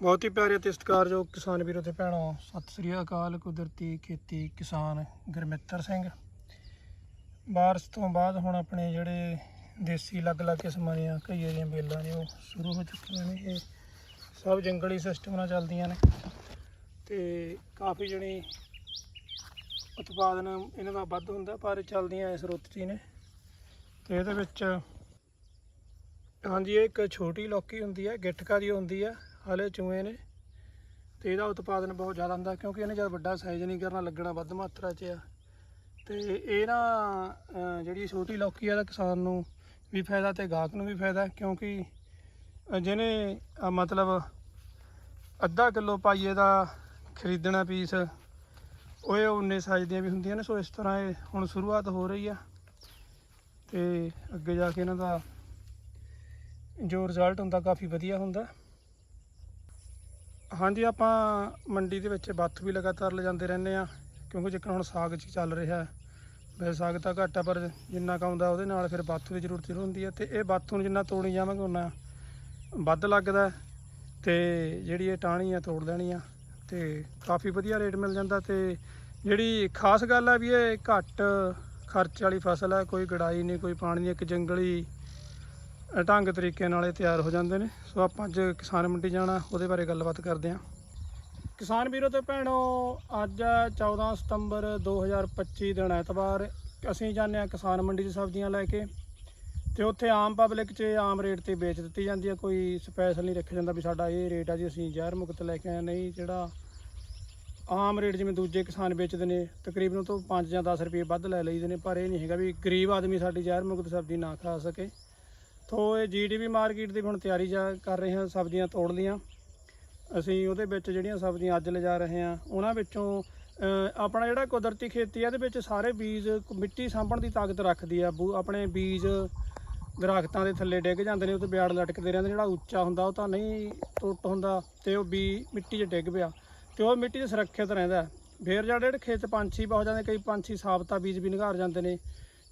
ਬਹੁਤ ਹੀ ਪਿਆਰੇ ਤੇ ਸਤਿਕਾਰਯੋਗ ਕਿਸਾਨ ਵੀਰੋ ਤੇ ਭੈਣੋ, ਸਤਿ ਸ੍ਰੀ ਅਕਾਲ ਕੁਦਰਤੀ ਖੇਤੀ ਕਿਸਾਨ ਗੁਰਮਿੱਤਰ ਸਿੰਘ। ਬਾਰਸ਼ ਤੋਂ ਬਾਅਦ ਹੁਣ ਆਪਣੇ ਜਿਹੜੇ ਦੇਸੀ ਅਲੱਗ-ਅਲੱਗ ਕਿਸਮਾਂ ਦੀਆਂ ਕਈਆਂ ਦੀਆਂ ਬੇਲਾਂ ਨੇ, ਉਹ ਸ਼ੁਰੂ ਹੋ ਚੁੱਕੀਆਂ ਨੇ। ਇਹ ਸਭ ਜੰਗਲੀ ਸਿਸਟਮ ਨਾਲ ਚੱਲਦੀਆਂ ਨੇ ਤੇ ਕਾਫੀ ਜਿਹੜੀ ਉਤਪਾਦਨ ਇਹਨਾਂ ਦਾ ਵੱਧ ਹੁੰਦਾ, ਪਰ ਚੱਲਦੀਆਂ ਇਸ ਰੁੱਤ 'ਚ ਨੇ। ਤੇ ਇਹਦੇ ਵਿੱਚ ਹਾਂਜੀ, ਇਹ ਇੱਕ ਛੋਟੀ ਲੌਕੀ ਹੁੰਦੀ ਹੈ ਗਿੱਠਕਾ ਦੀ ਹੁੰਦੀ ਹੈ। ਹਾਲੇ ਚੂਹੇ ਨੇ ਤੇ ਇਹਦਾ ਉਤਪਾਦਨ ਬਹੁਤ ਜ਼ਿਆਦਾ ਹੁੰਦਾ ਕਿਉਂਕਿ ਇਹਨੇ ਜਦ ਵੱਡਾ ਸਾਈਜ਼ ਨਹੀਂ ਕਰਨਾ, ਲੱਗਣਾ ਵੱਧ ਮਾਤਰਾ 'ਚ ਆ। ਤੇ ਇਹ ਨਾ ਜਿਹੜੀ ਛੋਟੀ ਲੌਕੀ ਆ ਦਾ ਕਿਸਾਨ ਨੂੰ ਵੀ ਫਾਇਦਾ ਤੇ ਗਾਹਕ ਨੂੰ ਵੀ ਫਾਇਦਾ ਕਿਉਂਕਿ ਜਿਹਨੇ ਮਤਲਬ ਅੱਧਾ ਕਿਲੋ ਪਾਈਏ ਦਾ ਖਰੀਦਣਾ ਪੀਸ ਉਹ ਇਹ ਉਨੇ ਸਾਈਜ਼ ਦੀਆਂ ਵੀ ਹੁੰਦੀਆਂ ਨੇ। ਸੋ ਇਸ ਤਰ੍ਹਾਂ ਇਹ ਹੁਣ ਸ਼ੁਰੂਆਤ ਹੋ ਰਹੀ ਆ ਤੇ ਅੱਗੇ ਜਾ ਕੇ ਇਹਨਾਂ ਦਾ ਜੋ ਰਿਜ਼ਲਟ ਹੁੰਦਾ, ਕਾਫੀ ਵਧੀਆ ਹੁੰਦਾ। ਹਾਂਜੀ, ਆਪਾਂ ਮੰਡੀ ਦੇ ਵਿੱਚ ਬੱਥ ਵੀ ਲਗਾਤਾਰ ਲਿਜਾਂਦੇ ਰਹਿੰਦੇ ਆ ਕਿਉਂਕਿ ਜਿੱਕਣ ਹੁਣ ਸਾਗ ਚ ਚੱਲ ਰਿਹਾ ਵੈਸੇ ਸਾਗ ਤਾਂ ਘੱਟ ਆ, ਪਰ ਜਿੰਨਾ ਕੁ ਆਉਂਦਾ ਉਹਦੇ ਨਾਲ ਫਿਰ ਬੱਥ ਦੀ ਜ਼ਰੂਰਤ ਜ਼ਰੂਰ ਹੁੰਦੀ ਹੈ ਤੇ ਇਹ ਬੱਥ ਨੂੰ ਜਿੰਨਾ ਤੋੜੀ ਜਾਵਾਂਗੇ ਉਨਾ ਵੱਧ ਲੱਗਦਾ ਹੈ ਤੇ ਜਿਹੜੀ ਇਹ ਟਾਹਣੀ ਆ, ਤੋੜ ਲੈਣੀ ਆ ਤੇ ਕਾਫੀ ਵਧੀਆ ਰੇਟ ਮਿਲ ਜਾਂਦਾ ਤੇ ਜਿਹੜੀ ਖਾਸ ਗੱਲ ਆ ਵੀ ਇਹ ਘੱਟ ਖਰਚ ਵਾਲੀ ਫਸਲ ਹੈ ਕੋਈ ਗੜਾਈ ਨਹੀਂ, ਕੋਈ ਪਾਣੀ ਨਹੀਂ, ਇੱਕ ਜੰਗਲੀ ਢੰਗ ਤਰੀਕੇ ਨਾਲ ਇਹ ਤਿਆਰ ਹੋ ਜਾਂਦੇ ਨੇ। ਸੋ ਆਪਾਂ ਅੱਜ ਕਿਸਾਨ ਮੰਡੀ ਜਾਣਾ, ਉਹਦੇ ਬਾਰੇ ਗੱਲਬਾਤ ਕਰਦੇ ਹਾਂ। ਕਿਸਾਨ ਵੀਰੋ ਤੇ ਭੈਣੋ, ਅੱਜ ਹੈ 14 ਸਤੰਬਰ 2025 ਦਿਨ ਐਤਵਾਰ। ਅਸੀਂ ਜਾਂਦੇ ਹਾਂ ਕਿਸਾਨ ਮੰਡੀ 'ਚ ਸਬਜ਼ੀਆਂ ਲੈ ਕੇ। ਤੇ ਉੱਥੇ ਆਮ ਪਬਲਿਕ 'ਚ ਆਮ ਰੇਟ ਤੇ ਵੇਚ ਦਿੱਤੀ ਜਾਂਦੀ ਹੈ। ਕੋਈ ਸਪੈਸ਼ਲ ਨਹੀਂ ਰੱਖਿਆ ਜਾਂਦਾ ਵੀ ਸਾਡਾ ਇਹ ਰੇਟ ਆ ਜੀ, ਅਸੀਂ ਜ਼ਹਿਰ ਮੁਕਤ ਲੈ ਕੇ ਆਏ। ਨਹੀਂ, ਜਿਹੜਾ ਆਮ ਰੇਟ ਜਿਵੇਂ ਦੂਜੇ ਕਿਸਾਨ ਵੇਚਦੇ ਨੇ, ਤਕਰੀਬਨ ਉਹ ਤੋਂ 5 ਜਾਂ 10 ਰੁਪਏ ਵੱਧ ਲੈ ਲਈਦੇ ਨੇ। ਪਰ ਇਹ ਨਹੀਂ ਹੈਗਾ ਵੀ ਗਰੀਬ ਆਦਮੀ ਸਾਡੀ ਜ਼ਹਿਰ ਮੁਕਤ ਸਬਜ਼ੀ ਨਾ ਖਾ ਸਕੇ। ਤੋ ਇਹ ਜੀਡੀਪੀ ਮਾਰਕੀਟ ਦੀ ਹੁਣ ਤਿਆਰੀ ਜਾ ਕਰ ਰਹੇ ਹਾਂ, ਸਬਜ਼ੀਆਂ ਤੋੜ ਲੀਆਂ। ਅਸੀਂ ਉਹਦੇ ਵਿੱਚ ਜਿਹੜੀਆਂ ਸਬਜ਼ੀਆਂ ਅੱਜ ਲਿਜਾ ਰਹੇ ਹਾਂ, ਉਹਨਾਂ ਵਿੱਚੋਂ ਆਪਣਾ ਜਿਹੜਾ ਕੁਦਰਤੀ ਖੇਤੀ ਆ, ਇਹਦੇ ਵਿੱਚ ਸਾਰੇ ਬੀਜ ਮਿੱਟੀ ਸਾਂਭਣ ਦੀ ਤਾਕਤ ਰੱਖਦੀ ਆ। ਬੂ- ਆਪਣੇ ਬੀਜ ਦਰਖਤਾਂ ਦੇ ਥੱਲੇ ਡਿੱਗ ਜਾਂਦੇ ਨੇ, ਉਹ ਤੇ ਬਿਆੜ ਲਟਕਦੇ ਰਹਿੰਦੇ ਜਿਹੜਾ ਉੱਚਾ ਹੁੰਦਾ, ਉਹ ਤਾਂ ਨਹੀਂ ਟੁੱਟ ਹੁੰਦਾ, ਤੇ ਉਹ ਬੀ, ਮਿੱਟੀ 'ਚ ਡਿੱਗ ਪਿਆ। ਤੇ ਉਹ ਮਿੱਟੀ 'ਚ ਸੁਰੱਖਿਅਤ ਰਹਿੰਦਾ। ਫੇਰ ਜਿਹੜੇ ਖੇਤ ਪੰਛੀ ਬਹੁਤ ਜਾਂਦੇ ਕਈ ਪੰਛੀ ਸਾਬਤਾ ਬੀਜ ਵੀ ਨਿਘਾਰ ਜਾਂਦੇ ਨੇ।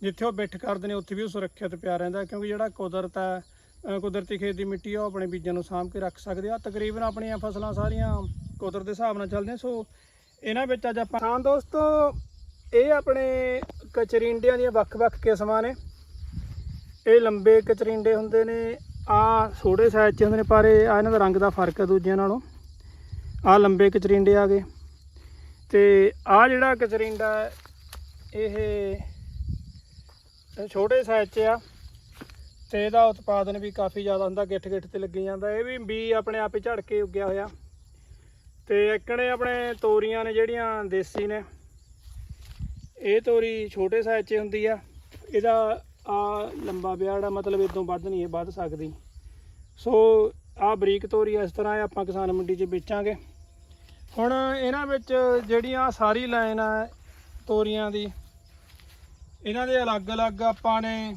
ਜਿੱਥੇ ਉਹ ਬਿੱਠ ਕਰਦੇ ਨੇ, ਉੱਥੇ ਵੀ ਉਹ ਸੁਰੱਖਿਅਤ ਪਿਆ ਰਹਿੰਦਾ, ਕਿਉਂਕਿ ਜਿਹੜਾ ਕੁਦਰਤ ਹੈ ਕੁਦਰਤੀ ਖੇਤ ਦੀ ਮਿੱਟੀ ਆ, ਉਹ ਆਪਣੇ ਬੀਜਾਂ ਨੂੰ ਸਾਂਭ ਕੇ ਰੱਖ ਸਕਦੇ ਆ। ਤਕਰੀਬਨ ਆਪਣੀਆਂ ਫਸਲਾਂ ਸਾਰੀਆਂ ਕੁਦਰਤ ਦੇ ਹਿਸਾਬ ਨਾਲ ਚੱਲਦੀਆਂ, ਸੋ ਇਹਨਾਂ ਵਿੱਚ ਅੱਜ ਆਪਾਂ ਹਾਂ ਦੋਸਤੋ, ਇਹ ਆਪਣੇ ਕਚਰਿੰਡਿਆਂ ਦੀਆਂ ਵੱਖ-ਵੱਖ ਕਿਸਮਾਂ ਨੇ। ਇਹ ਲੰਬੇ ਕਚਰਿੰਡੇ ਹੁੰਦੇ ਨੇ ਆ ਛੋਟੇ ਸਾਈਜ਼ 'ਚ ਹੁੰਦੇ ਨੇ, ਪਰ ਇਹ ਆ ਇਹਨਾਂ ਦਾ ਰੰਗ ਦਾ ਫ਼ਰਕ ਹੈ ਦੂਜਿਆਂ ਨਾਲੋਂ। ਆ ਲੰਬੇ ਕਚਰਿੰਡੇ ਆ ਗਏ। ਤੇ ਆ ਜਿਹੜਾ ਕਚਰਿੰਡਾ ਇਹ ਇਹ ਛੋਟੇ ਸਾਈਜ਼ 'ਚ ਆ ਤੇ ਇਹਦਾ ਉਤਪਾਦਨ ਵੀ ਕਾਫੀ ਜ਼ਿਆਦਾ ਹੁੰਦਾ ਗਿੱਠ ਗਿੱਠ ਤੇ ਲੱਗੀ ਜਾਂਦਾ। ਇਹ ਵੀ ਬੀ ਆਪਣੇ ਆਪ ਹੀ ਝੜ ਕੇ ਉੱਗਿਆ ਹੋਇਆ। ਤੇ ਇੱਕਣੇ ਆਪਣੇ ਤੋਰੀਆਂ ਨੇ ਜਿਹੜੀਆਂ ਦੇਸੀ ਨੇ, ਇਹ ਤੋਰੀ ਛੋਟੇ ਸਾਈਜ਼ 'ਚ ਹੁੰਦੀ ਆ। ਇਹਦਾ ਆ ਲੰਬਾ ਵਿਆੜ ਆ, ਮਤਲਬ ਇਦੋਂ ਵੱਧ ਨਹੀਂ ਇਹ, ਵੱਧ ਸਕਦੀ। ਸੋ ਆ ਬਰੀਕ ਤੋਰੀ ਇਸ ਤਰ੍ਹਾਂ ਆਪਾਂ ਕਿਸਾਨ ਮੰਡੀ 'ਚ ਵੇਚਾਂਗੇ। ਹੁਣ ਇਹਨਾਂ ਵਿੱਚ ਜਿਹੜੀਆਂ ਸਾਰੀ ਲਾਈਨ ਆ ਤੋਰੀਆਂ ਦੀ ਇਹਨਾਂ ਦੇ ਅਲੱਗ-ਅਲੱਗ ਆਪਾਂ ਨੇ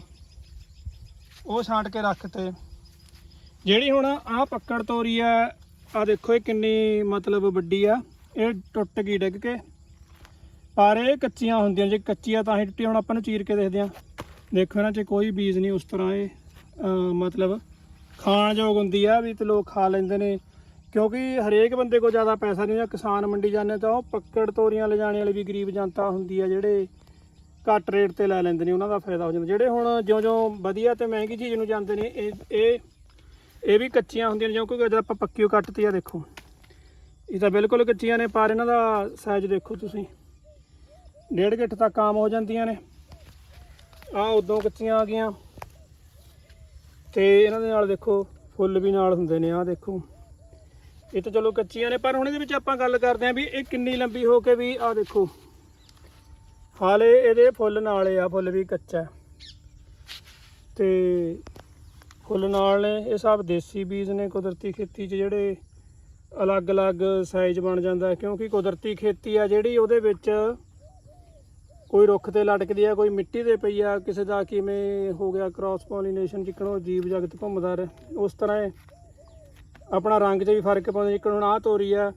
ਉਹ ਛਾਂਟ ਕੇ ਰੱਖਤੇ। ਜਿਹੜੀ ਹੁਣ ਆਹ ਪੱਕੜ ਤੋਰੀ ਆ ਆ ਦੇਖੋ ਇਹ ਕਿੰਨੀ ਮਤਲਬ ਵੱਡੀ ਆ। ਇਹ ਟੁੱਟ ਗਈ ਡਿੱਗ ਕੇ। ਪਰ ਇਹ ਕੱਚੀਆਂ ਹੁੰਦੀਆਂ, ਜੇ ਕੱਚੀ ਆ ਤਾਂ ਹੀ ਟੁੱਟੀ, ਹੁਣ ਆਪਾਂ ਨੂੰ ਚੀਰ ਕੇ ਦੇਖਦੇ ਆ ਦੇਖੋ ਇਹਨਾਂ 'ਚ ਕੋਈ ਬੀਜ ਨਹੀਂ ਉਸ ਤਰ੍ਹਾਂ ਇਹ ਮਤਲਬ ਖਾਣਯੋਗ ਹੁੰਦੀ ਆ ਵੀ ਤੇ ਲੋਕ ਖਾ ਲੈਂਦੇ ਨੇ। ਕਿਉਂਕਿ ਹਰੇਕ ਬੰਦੇ ਕੋਲ ਜ਼ਿਆਦਾ ਪੈਸਾ ਨਹੀਂ ਹੁੰਦਾ। ਕਿਸਾਨ ਮੰਡੀ ਜਾਂਦੇ ਤਾਂ ਉਹ ਪੱਕੜ ਤੋਰੀਆਂ ਲਿਜਾਣੇ ਵਾਲੀ ਵੀ ਗਰੀਬ ਜਨਤਾ ਹੁੰਦੀ ਆ ਜਿਹੜੇ ਘੱਟ ਰੇਟ ਤੇ ਲੈ ਲੈਂਦੇ ਨੇ, ਉਹਨਾਂ ਦਾ ਫਾਇਦਾ ਹੋ ਜਾਂਦਾ। ਜਿਹੜੇ ਹੁਣ ਜਿਉਂ-ਜਿਉਂ ਵਧੀਆ ਤੇ ਮਹਿੰਗੀ ਚੀਜ਼ ਨੂੰ ਜਾਂਦੇ ਨੇ, ਇਹ ਇਹ ਇਹ ਵੀ ਕੱਚੀਆਂ ਹੁੰਦੀਆਂ ਨੇ ਕਿਉਂਕਿ ਜਦ ਆਪਾਂ ਪੱਕੀ ਉਹ ਕੱਟਤੀ ਆ ਦੇਖੋ। ਇਹ ਤਾਂ ਬਿਲਕੁਲ ਕੱਚੀਆਂ ਨੇ, ਪਰ ਇਹਨਾਂ ਦਾ ਸਾਈਜ਼ ਦੇਖੋ ਤੁਸੀਂ। ਡੇਢ ਗਿੱਠ ਤੱਕ ਆਮ ਹੋ ਜਾਂਦੀਆਂ ਨੇ। ਆ ਉਦੋਂ ਕੱਚੀਆਂ ਆ ਗਈਆਂ। ਤੇ ਇਹਨਾਂ ਦੇ ਨਾਲ ਦੇਖੋ, ਫੁੱਲ ਵੀ ਨਾਲ ਹੁੰਦੇ ਨੇ ਆ ਦੇਖੋ। ਇਹ ਤਾਂ ਚਲੋ ਕੱਚੀਆਂ ਨੇ, ਪਰ ਹੁਣ ਇਹਦੇ ਵਿੱਚ ਆਪਾਂ ਗੱਲ ਕਰਦੇ ਆਂ ਵੀ ਇਹ ਕਿੰਨੀ ਲੰਬੀ ਹੋ ਕੇ ਵੀ ਆ ਦੇਖੋ। ਹਾਲੇ ਇਹਦੇ ਫੁੱਲ ਨਾਲੇ ਆ, ਫੁੱਲ ਵੀ ਕੱਚਾ ਹੈ। ਤੇ ਫੁੱਲ ਨਾਲ ਨੇ, ਇਹ ਸਭ ਦੇਸੀ ਬੀਜ ਨੇ ਕੁਦਰਤੀ ਖੇਤੀ 'ਚ ਜਿਹੜੇ ਅਲੱਗ-ਅਲੱਗ ਸਾਈਜ਼ ਬਣ ਜਾਂਦਾ ਕਿਉਂਕਿ ਕੁਦਰਤੀ ਖੇਤੀ ਆ ਜਿਹੜੀ ਉਹਦੇ ਵਿੱਚ ਕੋਈ ਰੁੱਖ ਤੇ ਲਟਕਦੀ ਆ, ਕੋਈ ਮਿੱਟੀ ਤੇ ਪਈ ਆ, ਕਿਸੇ ਦਾ ਕਿਵੇਂ ਹੋ ਗਿਆ ਕ੍ਰਾਸ ਪੋਲੀਨੇਸ਼ਨ ਜਿੱਕਣੋਂ ਜੀਵ ਜਗਤ ਘੁੰਮਦਾ ਰਹੇ, ਉਸ ਤਰ੍ਹਾਂ ਆਪਣਾ ਰੰਗ 'ਚ ਵੀ ਫ਼ਰਕ ਪਾਉਂਦਾ ਜਿੱਕਣ ਹੁਣ ਆਹ ਤੋਰੀ ਆ,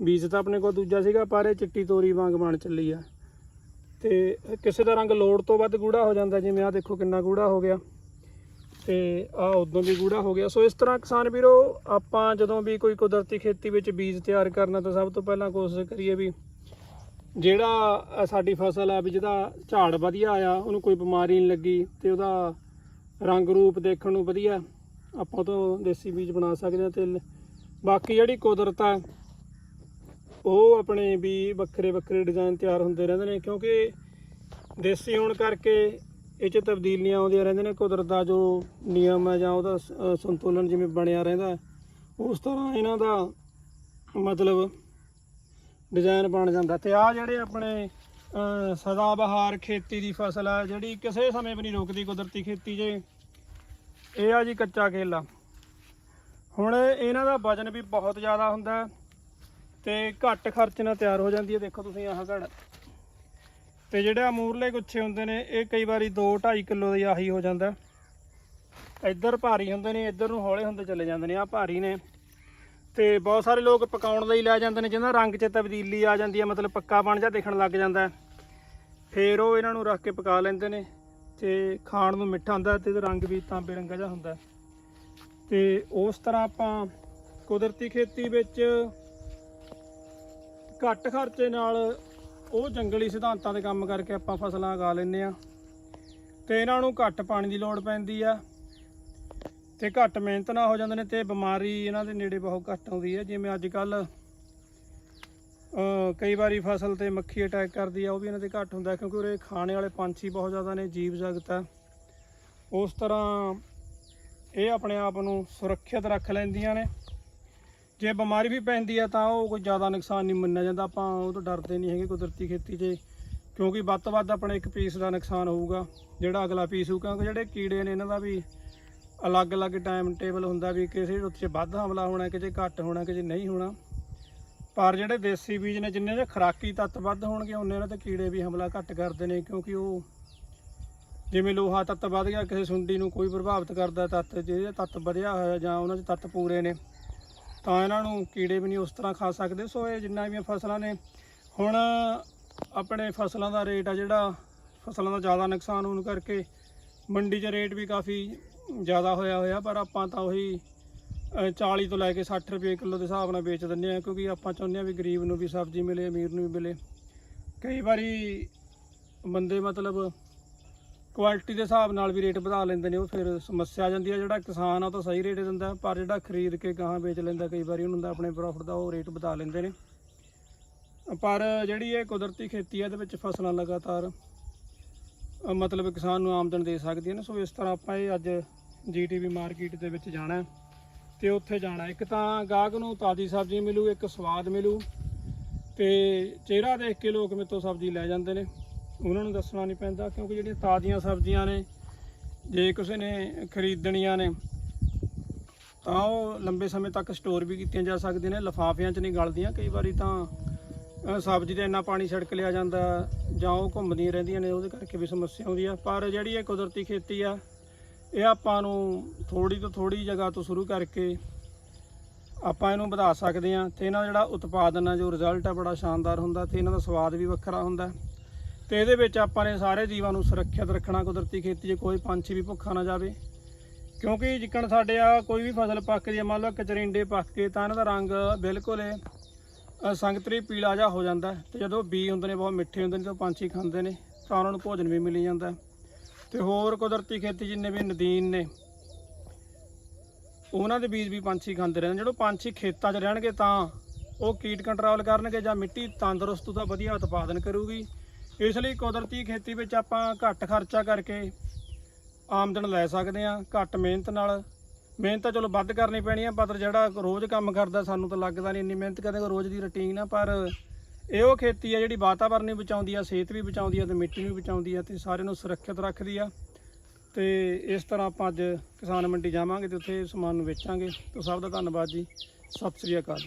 ਬੀਜ ਤਾਂ ਆਪਣੇ ਕੋਲ ਦੂਜਾ ਸੀਗਾ, ਪਰ ਇਹ ਚਿੱਟੀ ਤੋਰੀ ਵਾਂਗ ਬਣ ਚੱਲੀ ਆ ਤੇ ਕਿਸੇ ਦਾ ਰੰਗ ਲੋੜ ਤੋਂ ਵੱਧ ਗੂੜਾ ਹੋ ਜਾਂਦਾ, ਜਿਵੇਂ ਆਹ ਦੇਖੋ ਕਿੰਨਾ ਗੂੜਾ ਹੋ ਗਿਆ। ਤੇ ਆ ਉਦੋਂ ਵੀ ਗੂੜਾ ਹੋ ਗਿਆ। ਸੋ ਇਸ ਤਰ੍ਹਾਂ ਕਿਸਾਨ ਵੀਰੋ, ਆਪਾਂ ਜਦੋਂ ਵੀ ਕੋਈ ਕੁਦਰਤੀ ਖੇਤੀ ਵਿੱਚ ਬੀਜ ਤਿਆਰ ਕਰਨਾ, ਤਾਂ ਸਭ ਤੋਂ ਪਹਿਲਾਂ ਕੋਸ਼ਿਸ਼ ਕਰੀਏ ਵੀ ਜਿਹੜਾ ਸਾਡੀ ਫਸਲ ਆ, ਵੀ ਜਿਹਦਾ ਝਾੜ ਵਧੀਆ ਆਇਆ, ਉਹਨੂੰ ਕੋਈ ਬਿਮਾਰੀ ਨਹੀਂ ਲੱਗੀ, ਤੇ ਉਹਦਾ ਰੰਗ ਰੂਪ ਦੇਖਣ ਨੂੰ ਵਧੀਆ। ਆਪਾਂ ਉਹ ਤੋਂ ਦੇਸੀ ਬੀਜ ਬਣਾ ਸਕਦੇ ਹਾਂ ਤੇ ਬਾਕੀ ਜਿਹੜੀ ਕੁਦਰਤ ਆ ਉਹ ਆਪਣੇ ਵੀ ਵੱਖਰੇ ਵੱਖਰੇ ਡਿਜ਼ਾਈਨ ਤਿਆਰ ਹੁੰਦੇ ਰਹਿੰਦੇ ਨੇ ਕਿਉਂਕਿ ਦੇਸੀ ਹੋਣ ਕਰਕੇ ਇਹ 'ਚ ਤਬਦੀਲੀਆਂ ਆਉਂਦੀਆਂ ਰਹਿੰਦੀਆਂ ਨੇ ਕੁਦਰਤ ਦਾ ਜੋ ਨਿਯਮ ਹੈ ਜਾਂ ਉਹਦਾ ਸ- ਸੰਤੁਲਨ ਜਿਵੇਂ ਬਣਿਆ ਰਹਿੰਦਾ ਉਸ ਤਰ੍ਹਾਂ ਇਹਨਾਂ ਦਾ ਮਤਲਬ ਡਿਜ਼ਾਈਨ ਬਣ ਜਾਂਦਾ ਤੇ ਆ ਜਿਹੜੇ ਆਪਣੇ ਅ, ਸਦਾ ਬਹਾਰ ਖੇਤੀ ਦੀ ਫਸਲ ਹੈ ਜਿਹੜੀ ਕਿਸੇ ਸਮੇਂ ਵੀ ਨਹੀਂ ਰੁਕਦੀ ਕੁਦਰਤੀ ਖੇਤੀ ਜੇ ਇਹ ਆ ਜੀ ਕੱਚਾ ਕੇਲਾ। ਹੁਣ ਇਹਨਾਂ ਦਾ ਵਜਨ ਵੀ ਬਹੁਤ ਜ਼ਿਆਦਾ ਹੁੰਦਾ ਤੇ ਘੱਟ ਖਰਚ ਨਾਲ ਤਿਆਰ ਹੋ ਜਾਂਦੀ ਹੈ। ਦੇਖੋ ਤੁਸੀਂ ਆਹ ਘੜ। ਤੇ ਜਿਹੜੇ ਮੂਰਲੇ ਗੁੱਛੇ ਹੁੰਦੇ ਨੇ, ਇਹ ਕਈ ਵਾਰੀ 2 2.5 ਕਿਲੋ ਦੀ ਆਹੀ ਹੋ ਜਾਂਦਾ। ਇੱਧਰ ਭਾਰੀ ਹੁੰਦੇ ਨੇ, ਇੱਧਰ ਨੂੰ ਹੌਲੇ ਹੁੰਦੇ ਚਲੇ ਜਾਂਦੇ ਨੇ। ਆ ਭਾਰੀ ਨੇ। ਤੇ ਬਹੁਤ ਸਾਰੇ ਲੋਕ ਪਕਾਉਣ ਲਈ ਲੈ ਜਾਂਦੇ ਨੇ ਜਿਹਨਾਂ ਰੰਗ 'ਚ ਤਬਦੀਲੀ ਆ ਜਾਂਦੀ ਹੈ, ਮਤਲਬ ਪੱਕਾ ਬਣ ਜਾ ਦੇਖਣ ਲੱਗ ਜਾਂਦਾ ਹੈ। ਫਿਰ ਉਹ ਇਹਨਾਂ ਨੂੰ ਰੱਖ ਕੇ ਪਕਾ ਲੈਂਦੇ ਨੇ ਤੇ ਖਾਣ ਨੂੰ ਮਿੱਠਾ ਹੁੰਦਾ ਤੇ ਰੰਗ ਵੀ ਤਾਂ ਬੇਰੰਗਾ ਜਿਹਾ ਹੁੰਦਾ ਹੈ। ਤੇ ਉਸ ਤਰ੍ਹਾਂ ਆਪਾਂ ਕੁਦਰਤੀ ਖੇਤੀ ਵਿੱਚ ਘੱਟ ਖਰਚੇ ਨਾਲ ਉਹ ਜੰਗਲੀ ਸਿਧਾਂਤਾਂ ਤੇ ਕੰਮ ਕਰਕੇ ਆਪਾਂ ਫਸਲਾਂ ਉਗਾ ਲੈਂਦੇ ਆ ਤੇ ਇਹਨਾਂ ਨੂੰ ਘੱਟ ਪਾਣੀ ਦੀ ਲੋੜ ਪੈਂਦੀ ਆ। ਤੇ ਘੱਟ ਮਿਹਨਤ ਨਾਲ ਹੋ ਜਾਂਦੇ ਨੇ ਤੇ ਬਿਮਾਰੀ ਇਹਨਾਂ ਦੇ ਨੇੜੇ ਬਹੁਤ ਘੱਟ ਆਉਂਦੀ ਹੈ ਜਿਵੇਂ ਅੱਜ ਕੱਲ ਕਈ ਵਾਰੀ ਫਸਲ ਤੇ ਮੱਖੀ ਅਟੈਕ ਕਰਦੀ ਆ, ਉਹ ਵੀ ਇਹਨਾਂ 'ਤੇ ਘੱਟ ਹੁੰਦਾ ਕਿਉਂਕਿ ਉਰੇ ਖਾਣੇ ਵਾਲੇ ਪੰਛੀ ਬਹੁਤ ਜ਼ਿਆਦਾ ਨੇ, ਜੀਵ ਜਗਤ ਆ। ਉਸ ਤਰ੍ਹਾਂ ਇਹ ਆਪਣੇ ਆਪ ਨੂੰ ਸੁਰੱਖਿਅਤ ਰੱਖ ਲੈਂਦੀਆਂ ਨੇ। ਜੇ ਬਿਮਾਰੀ ਵੀ ਪੈਂਦੀ ਆ ਤਾਂ ਉਹ ਕੋਈ ਜ਼ਿਆਦਾ ਨੁਕਸਾਨ ਨਹੀਂ ਮੰਨਿਆ ਜਾਂਦਾ। ਆਪਾਂ ਉਹ ਤੋਂ ਡਰਦੇ ਨਹੀਂ ਹੈਗੇ ਕੁਦਰਤੀ ਖੇਤੀ 'ਚ, ਕਿਉਂਕਿ ਵੱਧ ਤੋਂ ਵੱਧ ਆਪਣੇ ਇੱਕ ਪੀਸ ਦਾ ਨੁਕਸਾਨ ਹੋਊਗਾ, ਜਿਹੜਾ ਅਗਲਾ ਪੀਸ ਹੋਊ, ਕਿਉਂਕਿ ਜਿਹੜੇ ਕੀੜੇ ਨੇ ਇਹਨਾਂ ਦਾ ਵੀ ਅਲੱਗ-ਅਲੱਗ ਟਾਈਮ ਟੇਬਲ ਹੁੰਦਾ ਵੀ ਕਿਸੇ ਰੁੱਤ 'ਚ ਵੱਧ ਹਮਲਾ ਹੋਣਾ, ਕਿਸੇ ਘੱਟ ਹੋਣਾ, ਕਿਸੇ ਨਹੀਂ ਹੋਣਾ। ਪਰ ਜਿਹੜੇ ਦੇਸੀ ਬੀਜ ਨੇ, ਜਿੰਨੇ ਦੇ ਖਰਾਕੀ ਤੱਤ ਵੱਧ ਹੋਣਗੇ, ਉਹਨੇ ਇਹਨਾਂ ਤੇ ਕੀੜੇ ਵੀ ਹਮਲਾ ਘੱਟ ਕਰਦੇ ਨੇ, ਕਿਉਂਕਿ ਉਹ ਜਿਵੇਂ ਲੋਹਾ ਤੱਤ ਵੱਧ ਗਿਆ, ਕਿਸੇ ਸੁੰਡੀ ਨੂੰ ਕੋਈ ਪ੍ਰਭਾਵਿਤ ਕਰਦਾ ਤੱਤ, ਜਿਹਦੇ ਤੱਤ ਵਧਿਆ ਹੋਇਆ ਜਾਂ ਉਹਨਾਂ 'ਚ ਤੱਤ ਪੂਰੇ ਨੇ ਤਾਂ ਇਹਨਾਂ ਨੂੰ ਕੀੜੇ ਵੀ ਨਹੀਂ ਉਸ ਤਰ੍ਹਾਂ ਖਾ ਸਕਦੇ। ਸੋ ਇਹ ਜਿੰਨਾ ਵੀ ਫਸਲਾਂ ਨੇ ਹੁਣ ਆਪਣੇ ਫਸਲਾਂ ਦਾ ਰੇਟ ਆ ਜਿਹੜਾ ਫਸਲਾਂ ਦਾ ਜ਼ਿਆਦਾ ਨੁਕਸਾਨ ਹੋਣ ਕਰਕੇ ਮੰਡੀ 'ਚ ਰੇਟ ਵੀ ਕਾਫੀ ਜ਼ਿਆਦਾ ਹੋਇਆ ਹੋਇਆ ਪਰ ਆਪਾਂ ਤਾਂ ਉਹੀ ਅ, 40 ਤੋਂ ਲੈ ਕੇ 60 ਰੁਪਏ ਕਿਲੋ ਦੇ ਹਿਸਾਬ ਨਾਲ ਵੇਚ ਦਿੰਦੇ ਆ ਕਿਉਂਕਿ ਆਪਾਂ ਚਾਹੁੰਦੇ ਆ ਵੀ ਗਰੀਬ ਨੂੰ ਵੀ ਸਬਜ਼ੀ ਮਿਲੇ ਅਮੀਰ ਨੂੰ ਵੀ ਮਿਲੇ। ਕਈ ਵਾਰੀ ਬੰਦੇ ਮਤਲਬ ਕੁਆਲਿਟੀ ਦੇ ਹਿਸਾਬ ਨਾਲ ਵੀ ਰੇਟ ਵਧਾ ਲੈਂਦੇ ਨੇ ਉਹ, ਫਿਰ ਸਮੱਸਿਆ ਆ ਜਾਂਦੀ ਹੈ ਜਿਹੜਾ ਕਿਸਾਨ ਆ ਉਹ ਤਾਂ ਸਹੀ ਰੇਟ ਦਿੰਦਾ, ਪਰ ਜਿਹੜਾ ਖਰੀਦ ਕੇ ਗਾਹਾਂ ਵੇਚ ਲੈਂਦਾ, ਕਈ ਵਾਰੀ ਉਹਨਾਂ ਦਾ ਆਪਣੇ ਪ੍ਰੋਫਿਟ ਦਾ ਉਹ ਰੇਟ ਵਧਾ ਲੈਂਦੇ ਨੇ। ਪਰ ਜਿਹੜੀ ਇਹ ਕੁਦਰਤੀ ਖੇਤੀ ਹੈ ਇਹਦੇ ਵਿੱਚ ਫਸਲਾਂ ਲਗਾਤਾਰ ਮਤਲਬ ਕਿਸਾਨ ਨੂੰ ਆਮਦਨ ਦੇ ਸਕਦੀਆਂ ਨੇ। ਸੋ ਇਸ ਤਰ੍ਹਾਂ ਆਪਾਂ ਇਹ ਅੱਜ ਜੀਟੀਵੀ ਮਾਰਕੀਟ ਦੇ ਵਿੱਚ ਜਾਣਾ ਹੈ ਤੇ ਉੱਥੇ ਜਾਣਾ। ਇੱਕ ਤਾਂ ਗਾਹਕ ਨੂੰ ਤਾਜ਼ੀ ਸਬਜ਼ੀ ਮਿਲੂ, ਇੱਕ ਸਵਾਦ ਮਿਲੂ ਤੇ ਚਿਹਰਾ ਦੇਖ ਕੇ ਲੋਕ ਮੇਰੇ ਤੋਂ ਸਬਜ਼ੀ ਲੈ ਜਾਂਦੇ ਨੇ। ਉਹਨਾਂ ਨੂੰ ਦੱਸਣਾ ਨਹੀਂ ਪੈਂਦਾ ਕਿਉਂਕਿ ਜਿਹੜੀਆਂ ਤਾਜ਼ੀਆਂ ਸਬਜ਼ੀਆਂ ਨੇ, ਜੇ ਕਿਸੇ ਨੇ ਖਰੀਦਣੀਆਂ ਨੇ, ਤਾਂ ਉਹ ਲੰਬੇ ਸਮੇਂ ਤੱਕ ਸਟੋਰ ਵੀ ਕੀਤੀਆਂ ਜਾ ਸਕਦੀਆਂ ਨੇ, ਲਿਫਾਫਿਆਂ 'ਚ ਨਹੀਂ ਗਲਦੀਆਂ। ਕਈ ਵਾਰੀ ਤਾਂ ਸਬਜ਼ੀ ਤੇ ਇੰਨਾ ਪਾਣੀ ਛਿੜਕ ਲਿਆ ਜਾਂਦਾ, ਜਾਂ ਉਹ ਘੁੰਮਦੀਆਂ ਰਹਿੰਦੀਆਂ ਨੇ, ਉਹਦੇ ਕਰਕੇ ਵੀ ਸਮੱਸਿਆ ਆਉਂਦੀ ਆ। ਪਰ ਜਿਹੜੀ ਇਹ ਕੁਦਰਤੀ ਖੇਤੀ ਆ, ਇਹ ਆਪਾਂ ਨੂੰ ਥੋੜੀ ਤੋਂ ਥੋੜੀ ਜਗ੍ਹਾ ਤੋਂ ਸ਼ੁਰੂ ਕਰਕੇ ਆਪਾਂ ਇਹਨੂੰ ਵਧਾ ਸਕਦੇ ਆ। ਤੇ ਇਹਨਾਂ ਦਾ ਜਿਹੜਾ ਉਤਪਾਦਨ ਆ, ਜੋ ਰਿਜ਼ਲਟ ਆ, ਬੜਾ ਸ਼ਾਨਦਾਰ ਹੁੰਦਾ ਤੇ ਇਹਨਾਂ ਦਾ ਸਵਾਦ ਵੀ ਵੱਖਰਾ ਹੁੰਦਾ। ਤੇ ਇਹਦੇ ਵਿੱਚ ਆਪਾਂ ਨੇ ਸਾਰੇ ਜੀਵਾਂ ਨੂੰ ਸੁਰੱਖਿਅਤ ਰੱਖਣਾ ਕੁਦਰਤੀ ਖੇਤੀ 'ਚ, ਕੋਈ ਪੰਛੀ ਵੀ ਭੁੱਖਾ ਨਾ ਜਾਵੇ। ਕਿਉਂਕਿ ਜਿੱਕਣ ਸਾਡੇ ਆ ਕੋਈ ਵੀ ਫਸਲ ਪੱਕਦੀ ਆ ਮੰਨ ਲਓ ਕਚਰਿੰਡੇ ਪੱਕ ਕੇ ਤਾਂ ਇਹਨਾਂ ਦਾ ਰੰਗ ਬਿਲਕੁਲ ਸੰਗਤਰੀ ਪੀਲਾ ਜਿਹਾ ਹੋ ਜਾਂਦਾ ਹੈ। ਤੇ ਜਦੋਂ ਬੀ ਹੁੰਦੇ ਨੇ, ਬਹੁਤ ਮਿੱਠੇ ਹੁੰਦੇ ਨੇ ਤੇ ਪੰਛੀ ਖਾਂਦੇ ਨੇ, ਤਾਂ ਉਹਨਾਂ ਨੂੰ ਭੋਜਨ ਵੀ ਮਿਲ ਜਾਂਦਾ ਹੈ। ਤੇ ਹੋਰ ਕੁਦਰਤੀ ਖੇਤੀ ਜਿੰਨੇ ਵੀ ਨਦੀਨ ਨੇ, ਉਹਨਾਂ ਦੇ ਬੀਜ ਵੀ ਪੰਛੀ ਖਾਂਦੇ ਰਹਿੰਦੇ ਜਦੋਂ ਪੰਛੀ ਖੇਤਾਂ 'ਚ ਰਹਿਣਗੇ ਤਾਂ ਉਹ ਕੀਟ ਕੰਟਰੋਲ ਕਰਨਗੇ ਜਾਂ ਮਿੱਟੀ ਤੰਦਰੁਸਤ ਦਾ ਵਧੀਆ ਉਤਪਾਦਨ ਕਰੂਗੀ। ਇਸ ਲਈ ਕੁਦਰਤੀ ਖੇਤੀ ਵਿੱਚ ਆਪਾਂ ਘੱਟ ਖਰਚਾ ਕਰਕੇ ਆਮਦਨ ਲੈ ਸਕਦੇ ਆ ਘੱਟ ਮਿਹਨਤ ਨਾਲ। ਮਿਹਨਤ ਤਾਂ ਚਲੋ ਵੱਧ ਕਰਨੀ ਪੈਣੀ ਆ, ਪਰ ਜਿਹੜਾ ਰੋਜ਼ ਕੰਮ ਕਰਦਾ ਸਾਨੂੰ ਤਾਂ ਲੱਗਦਾ ਨਹੀਂ ਇੰਨੀ ਮਿਹਨਤ ਕਰਦੇ ਰੋਜ਼ ਦੀ ਰੁਟੀਨ ਆ ਪਰ ਇਹ ਉਹ ਖੇਤੀ ਆ ਜਿਹੜੀ ਵਾਤਾਵਰਨ ਨੂੰ ਬਚਾਉਂਦੀ ਆ, ਸਿਹਤ ਵੀ ਬਚਾਉਂਦੀ ਆ ਤੇ ਮਿੱਟੀ ਨੂੰ ਵੀ ਬਚਾਉਂਦੀ ਆ ਤੇ ਸਾਰਿਆਂ ਨੂੰ ਸੁਰੱਖਿਅਤ ਰੱਖਦੀ ਆ। ਤੇ ਇਸ ਤਰ੍ਹਾਂ ਆਪਾਂ ਅੱਜ ਕਿਸਾਨ ਮੰਡੀ ਜਾਵਾਂਗੇ ਤੇ ਉੱਥੇ ਸਮਾਨ ਨੂੰ ਵੇਚਾਂਗੇ। ਤੇ ਸਭ ਦਾ ਧੰਨਵਾਦ ਜੀ। ਸਤਿ ਸ੍ਰੀ ਅਕਾਲ।